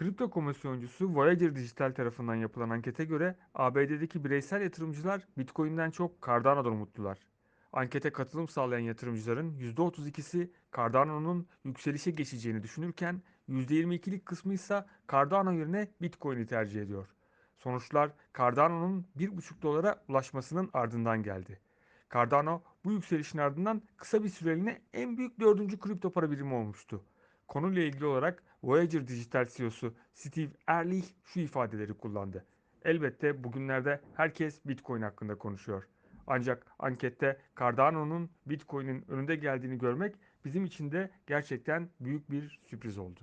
Kripto komisyoncusu Voyager Digital tarafından yapılan ankete göre ABD'deki bireysel yatırımcılar Bitcoin'den çok Cardano'dan umutlular. Ankete katılım sağlayan yatırımcıların %32'si Cardano'nun yükselişe geçeceğini düşünürken %22'lik kısmı ise Cardano yerine Bitcoin'i tercih ediyor. Sonuçlar Cardano'nun 1,5 dolara ulaşmasının ardından geldi. Cardano bu yükselişin ardından kısa bir süreliğine en büyük dördüncü kripto para birimi olmuştu. Konuyla ilgili olarak Voyager Digital CEO'su Steve Ehrlich şu ifadeleri kullandı. Elbette bugünlerde herkes Bitcoin hakkında konuşuyor. Ancak ankette Cardano'nun Bitcoin'in önünde geldiğini görmek bizim için de gerçekten büyük bir sürpriz oldu.